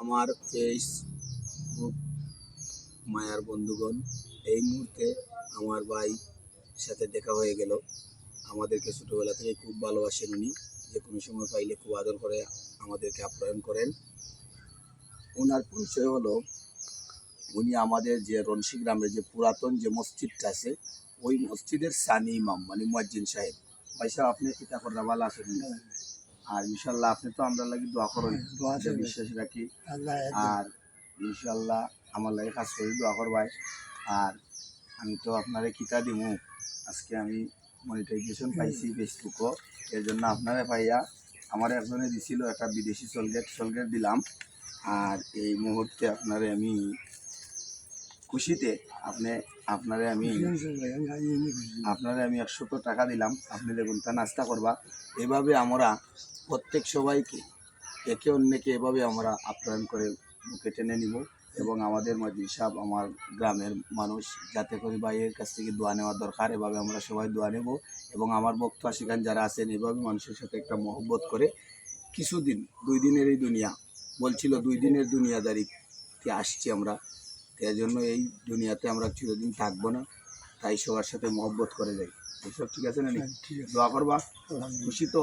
আমার ফেসবুক মায়ার বন্ধুগণ, এই মুহূর্তে আমার ভাই সাথে দেখা হয়ে গেল। আমাদেরকে ছোটোবেলা থেকে খুব ভালোবাসেন উনি। যে কোনো সময় পাইলে খুব আদর করে আমাদেরকে আপ্যায়ন করেন। ওনার পরিচয় হলো, উনি আমাদের যে রনসি গ্রামের যে পুরাতন যে মসজিদটা আছে, ওই মসজিদের সানি ইমাম মানে মুয়াজ্জিন সাহেব। ভাই সাহেব, আপনি কিতা করেন ভালো আছেন? আর ইনশাল্লাহ আপনি তো আমরা লাগি দোয়া করেন দোয়া বিশ্বাস রাখি। আর ইনশাল্লাহ আমার লাগে কাজ করি দোয়া করবাই আর আমি তো আপনারে কিতা দিমু। আজকে আমি মনিটাইজেশন পাইছি ফেসবুকও এর জন্য আপনারে পাইয়া আমার একজনে দিছিল একটা বিদেশি সলগেট সলগেট দিলাম। আর এই মুহূর্তে আপনারে আমি খুশিতে আপনি আপনারে আমি আপনারে আমি একশত টাকা দিলাম। আপনি দেখুন তা নাস্তা করবা। এভাবে আমরা প্রত্যেক সবাইকে একে অন্যকে এভাবে আমরা আপ্যায়ন করে বুকে টেনে নিব এবং আমাদের মসজিদ সাহেব আমার গ্রামের মানুষ যাতে করে ভাইয়ের কাছ থেকে দোয়া নেওয়া দরকার এভাবে আমরা সবাই দোয়া নেব এবং আমার ভক্ত আশিকান যারা আছেন এভাবে মানুষের সাথে একটা মহব্বত করে কিছুদিন দুই দিনের এই দুনিয়া বলছিল দুই দিনের দুনিয়াদারিতে আসছি আমরা তাই জন্য এই দুনিয়াতে আমরা চিরদিন থাকব না তাই সবার সাথে মহব্বত করে যাই। এসব ঠিক আছে না আছে। দোয়া করবা? খুশি তো?